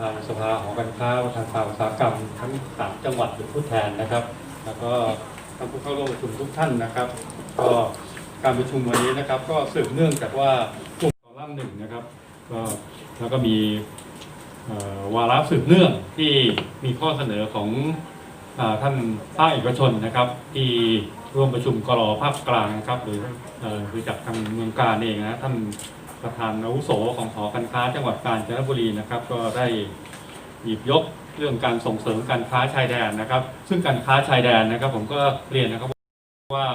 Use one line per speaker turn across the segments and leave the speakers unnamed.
ทางสภาหอการค้าทางภาอุตสาหกรรมทั้งสามจังหวัดเป็นผู้แทนนะครับ แล้วก็ท่านผู้เข้าร่วมประชุมทุกท่านนะครับ ก็การประชุมวันนี้นะครับ ก็สืบเนื่องจากว่ากลุ่มต่อร่างหนึ่งนะครับก็แล้วก็มีวาระสืบเนื่องที่มีข้อเสนอของอท่านภาคเอกชนนะครับ ที่ร่วมประชุมกรอภาคกลางนะครับหรือเอ่อคือจากทางเมืองการเองนะท่าน ประธานอาวุโสของหอการค้าจังหวัดกาญจนบุรีนะครับ ก็ได้หยิบยกเรื่องการส่งเสริมการค้าชายแดนนะครับ ซึ่งการค้าชายแดนนะครับ ผมก็เรียนนะครับว่า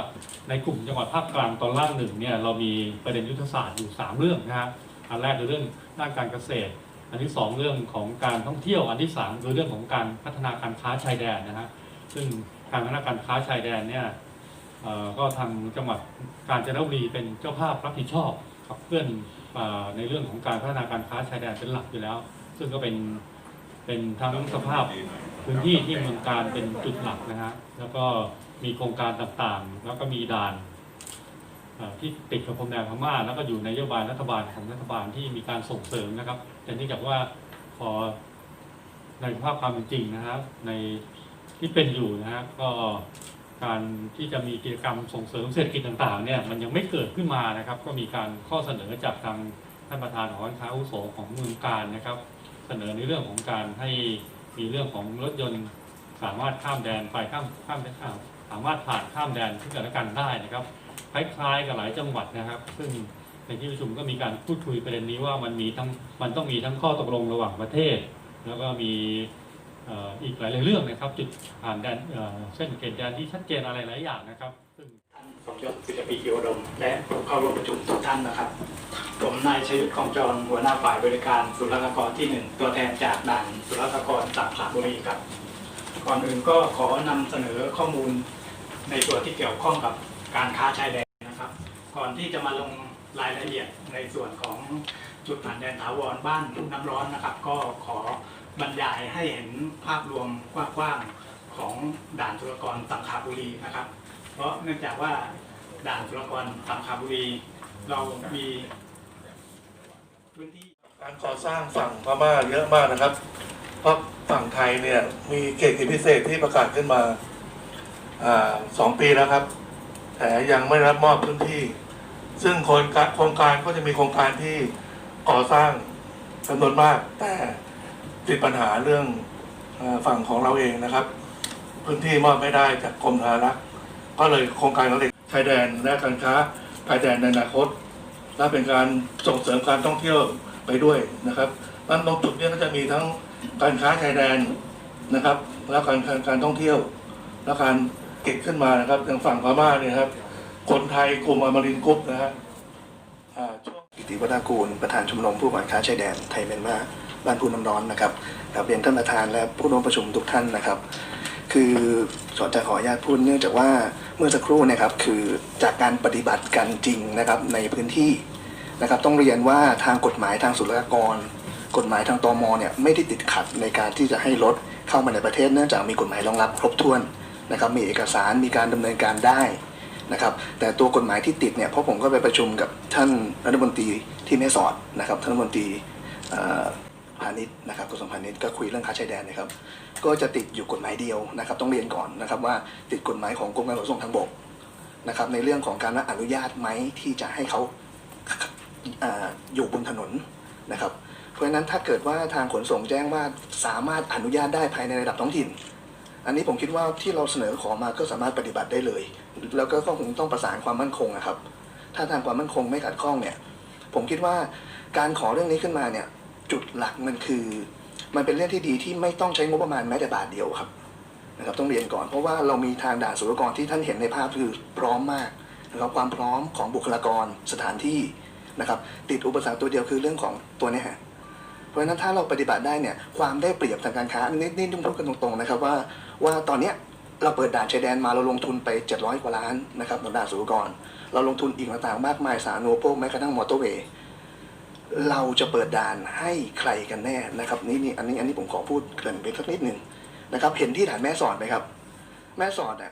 ในกลุ่มจังหวัดภาคกลางตอนล่างหนึ่งเนี่ยเรามีประเด็นยุทธศาสตร์อยู่ 3 เรื่องนะฮะอันแรกคือเรื่องด้านการเกษตร อันที่ 2 เรื่องของการท่องเที่ยวอันที่3คือเรื่องของการพัฒนาการค้าชายแดนนะฮะซึ่งการพัฒนาการค้าชายแดนเนี่ยก็ทางจังหวัดกาญจนบุรีเป็นเจ้าภาพรับผิดชอบ ขับเคลื่อนอในเรื่องของการพัฒนาการค้าชายแดนเป็นหลักอยู่แล้ว ซึ่งก็เป็นเป็นทั้งสภาพพื้นที่ที่เมืองการเป็นจุดหลักนะฮะแล้วก็มีโครงการต่างๆ แล้วก็มีด่านที่ติดกับพรมแดนพม่าแล้วก็อยู่ในนโยบายรัฐบาลของรัฐบาลที่มีการส่งเสริมนะครับ แต่เนื่องจากว่าพอในภาพความเป็นจริงนะครับ ในที่เป็นอยู่นะฮะก็ การที่จะมีกิจกรรมส่งเสริมเศรษฐกิจต่างๆเนี่ยมันยังไม่เกิดขึ้นมานะครับ ก็มีการข้อเสนอจากทางท่านประธานหอการค้าอุโสของเมืองการนะครับ เสนอในเรื่องของการให้มีเรื่องของรถยนต์สามารถข้ามแดนไปข้ามข้ามข้ามสามารถผ่านข้ามแดนซึ่งกันและกันได้นะครับคล้ายๆกับหลายจังหวัดนะครับ ซึ่งในที่ประชุมก็มีการพูดคุยประเด็นนี้ว่ามันมีทั้งมันต้องมีทั้งข้อตกลงระหว่างประเทศ แล้วก็มี อีกหลายๆเรื่องนะครับจุดผ่านแดนเส้นเขตแดนที่ชัดเจนอะไรหลายอย่างนะครับซึ่ง
ท่านสมยศศิลปีกิโอดม และผู้เข้าร่วมประชุมทุกท่านนะครับผมนายชยุทธกองจรหัวหน้าฝ่ายบริการศุลกากรที่หนึ่งตัวแทนจากด่านศุลกากรสังขละบุรีครับก่อนอื่นก็ขอนำเสนอข้อมูลในส่วนที่เกี่ยวข้องกับการค้าชายแดนนะครับ ก่อนที่จะมาลงรายละเอียดในส่วนของจุดผ่านแดนถาวรบ้านทุ่งน้ำร้อนนะครับ ก็ขอ บรรยายให้เห็นภาพรวมกว้างๆของด่านศุลกรสังขละบุรีนะครับ เพราะเนื่องจากว่าด่านสุรกรสังขบุรีเรามีพื้นที่
การก่อสร้างฝั่งพม่าเยอะมากนะครับ เพราะฝั่งไทยเนี่ยมีเขตเขตพิเศษที่ประกาศขึ้นมาอสองปีแล้วครับ แต่ยังไม่รับมอบพื้นที่ ซึ่งครงการโครงการก็จะมีโครงการที่ก่อสร้างจำนวนมากแต่ ติดปัญหาเรื่องฝั่งของเราเองนะครับ พื้นที่มอบไม่ได้จากกรมธนารักษ์ก็เลยโครงการของเด็กชายแดนและการค้าชายแดนในอนาคต และเป็นการส่งเสริมการท่องเที่ยวไปด้วยนะครับนั้นตรงจุดนี้ก็จะมีทั้งการค้าชายแดนนะครับ แล้วการการการท่องเที่ยว และการเก็บขึ้นมานะครับทางฝั่งพม่าเนี่ยครับ คนไทยกลุ่มอมรินกรุ๊ปนะฮะอ่าช่วง
กิติวัฒนากูลประธานชมรมผู้ประกอบการชายแดนไทยเมียนมา บ้านพูน้ำร้อนนะครับกับเรียนท่านประธานและผู้ร่วมประชุมทุกท่านนะครับ คือสอนจะขออนุญาตพูดเนื่องจากว่าเมื่อสักครู่นะครับคือจากการปฏิบัติกันจริงนะครับในพื้นที่นะครับ ต้องเรียนว่าทางกฎหมายทางศุลกากร กฎหมายทางตมเนี่ยไม่ได้ติดขัดในการที่จะให้รถเข้ามาในประเทศเนื่องจากมีกฎหมายรองรับครบถ้วนนะครับ มีเอกสารมีการดำเนินการได้นะครับแต่ตัวกฎหมายที่ติดเนี่ยเพราะผมก็ไปประชุมกับท่านรัฐมนตรีที่แม่สอดนะครับท่านรัฐมนตรีาณิชย์นะครับกระทรวงพาณิชย์ก็คุยเรื่องค้าชายแดนนะครับ ก็จะติดอยู่กฎหมายเดียวนะครับ ต้องเรียนก่อนนะครับว่าติดกฎหมายของกรมการขนส่งทางบกนะครับในเรื่องของการอนุญาตไหมที่จะให้เขาอ่าอยู่บนถนนนะครับ เพราะฉะนั้นถ้าเกิดว่าทางขนส่งแจ้งว่าสามารถอนุญาตได้ภายในระดับท้องถิ่น อันนี้ผมคิดว่าที่เราเสนอขอมาก็สามารถปฏิบัติได้เลย แล้วก็คงต้องประสานความมั่นคงนะครับ ถ้าทางความมั่นคงไม่ขัดข้องเนี่ย ผมคิดว่าการขอเรื่องนี้ขึ้นมาเนี่ย จุดหลักมันคือ มันเป็นเรื่องที่ดีที่ไม่ต้องใช้งบประมาณแม้แต่บาทเดียวครับนะครับต้องเรียนก่อนเพราะว่าเรามีทางด่านศุลกากรที่ท่านเห็นในภาพคือพร้อมมากนะครับความพร้อมของบุคลากรสถานที่นะครับติดอุปสรรคตัวเดียวคือเรื่องของตัวนี้ฮะเพราะฉะนั้นถ้าเราปฏิบัติได้เนี่ยความได้เปรียบทางการค้าอันนี้นี่ต้องพูดกันตรงๆนะครับว่าว่าตอนเนี้ยเราเปิดด่านชายแดนมาเราลงทุนไป 700 กว่าล้านนะครับต่อด่านศุลกากรเราลงทุนอีกต่างๆมากมายสาธารณูปโภคแม้กระทั่งมอเตอร์เวย์ เราจะเปิดด่านให้ใครกันแน่นะครับนี่นี่อันนี้อันนี้ผมขอพูดเกริ่นไปสักนิดหนึ่งนะครับ เห็นที่ด่านแม่สอดไหมครับ แม่สอดอะ